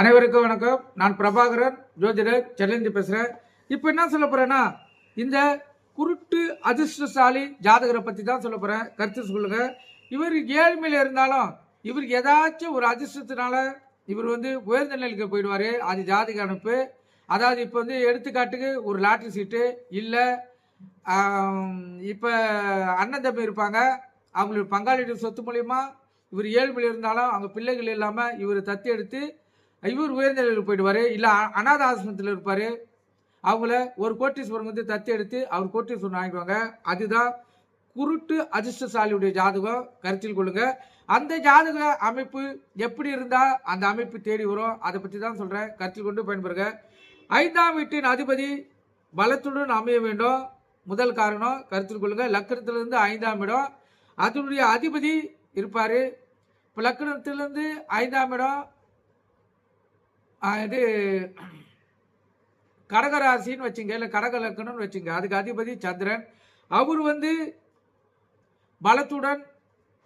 அனைவருக்கும் வணக்கம். நான் பிரபாகரன். ஜோதிடர் செல்லந்தி பேசுகிறேன் இப்போ என்ன சொல்ல போகிறேன்னா இந்த குருட்டு அதிர்ஷ்டசாலி ஜாதகரை பற்றி தான் சொல்ல போகிறேன் கருத்து சொல்லுங்க. இவர் ஏழ்மையில் இருந்தாலும் இவருக்கு ஏதாச்சும் ஒரு அதிர்ஷ்டத்தினால இவர் வந்து உயர்ந்த நிலைக்கு போயிடுவார். அது ஜாதக அனுப்பு அதாவது இப்போ வந்து எடுத்துக்காட்டுக்கு ஒரு லாட்ரி சீட்டு இல்லை. இப்போ அண்ணன் தம்பி இருப்பாங்க. அவங்களுக்கு பங்காளிகள் சொத்து மூலியமாக இவர் ஏழ்மையில் இருந்தாலும் அவங்க பிள்ளைகள் இல்லாமல் இவர் தத்து எடுத்து இவர் உயர்நிலையில் போயிடுவார் இல்லை அநாத ஆசிரமத்தில் இருப்பார். அவங்கள ஒரு கோட்டீஸ்வரன் வந்து தத்து எடுத்து அவர் கோட்டீஸ்வரன் வாங்கிக்குவாங்க அதுதான் குருட்டு அதிர்ஷ்டசாலியுடைய ஜாதகம் கருத்தில் கொள்ளுங்க. அந்த ஜாதக அமைப்பு எப்படி இருந்தால் அந்த அமைப்பு தேடி வரும் அதை பற்றி தான் சொல்கிறேன் கருத்தில் கொண்டு பயன்பெறுங்க. ஐந்தாம் வீட்டின் அதிபதி பலத்துடன் அமைய வேண்டும். முதல் காரணம் கருத்தில் கொள்ளுங்க லக்கணத்திலிருந்து ஐந்தாம் இடம். அதனுடைய அதிபதி இருப்பார். இப்போ லக்கணத்திலிருந்து ஐந்தாம் இடம் இது கடகராசின்னு வச்சுங்க இல்லை கடக லக்கணம்னு வச்சுங்க. அதுக்கு அதிபதி சந்திரன். அவர் வந்து பலத்துடன்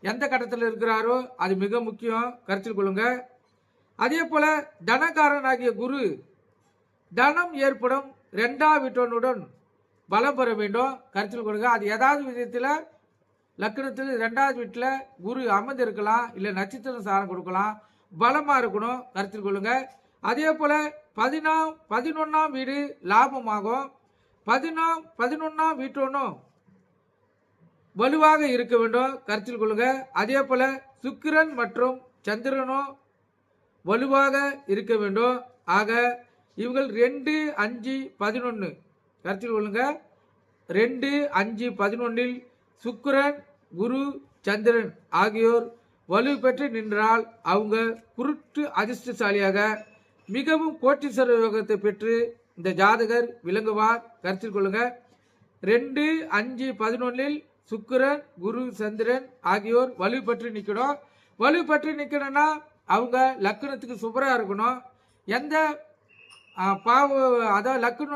எந்த கட்டத்தில் இருக்கிறாரோ அது மிக முக்கியம் கருத்தில் கொள்ளுங்க. அதே போல தனக்காரனாகிய குரு தனம் ஏற்படும் ரெண்டாம் வீட்டனுடன் பலம் பெற வேண்டும் கருத்தில் கொள்ளுங்க. அது ஏதாவது விதத்தில் லக்கணத்தில் ரெண்டாவது வீட்டில் குரு அமர்ந்திருக்கலாம் இல்லை நட்சத்திரம் சாரம் கொடுக்கலாம் பலமாக இருக்கணும் கருத்தில் கொள்ளுங்கள் அதே போல் பதினாம் பதினொன்றாம் வீடு லாபமாகும். பதினாம் பதினொன்றாம் வீட்டோனும் வலுவாக இருக்க வேண்டும். கருத்தில் கொள்ளுங்க. அதே போல் சுக்கிரன் மற்றும் சந்திரனும் வலுவாக இருக்க வேண்டும். ஆக இவங்கள் ரெண்டு அஞ்சு பதினொன்று கருத்தில் கொள்ளுங்க. ரெண்டு அஞ்சு பதினொன்றில் சுக்கிரன் குரு சந்திரன் ஆகியோர் வலு பெற்று நின்றால் அவங்க குருட்டு அதிர்ஷ்டசாலியாக மிகவும் கோட்டீஸ்வர யோகத்தை பெற்று இந்த ஜாதகர் விளங்குவார். கருத்தில் கொள்ளுங்க. ரெண்டு அஞ்சு பதினொன்னில் சுக்கிரன் குரு சந்திரன் ஆகியோர் வலு நிற்கணும். வலு பெற்று நிற்கணும்னா அவங்க லக்கணத்துக்கு சுபராக இருக்கணும். எந்த ஆ, பாவ அதாவது லக்குன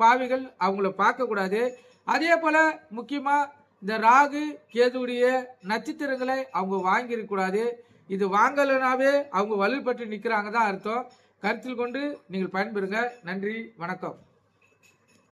பாவிகள் அவங்கள பார்க்கக்கூடாது. அதே போல் முக்கியமாக இந்த ராகு கேதுவுடைய நட்சத்திரங்களை அவங்க வாங்கிருக்கக்கூடாது இது வாங்கலைனாவே அவங்க வலுப்பட்டு நிற்கிறாங்க தான் அர்த்தம். கருத்தில் கொண்டு நீங்கள் பயன்பெறுங்க. நன்றி வணக்கம்.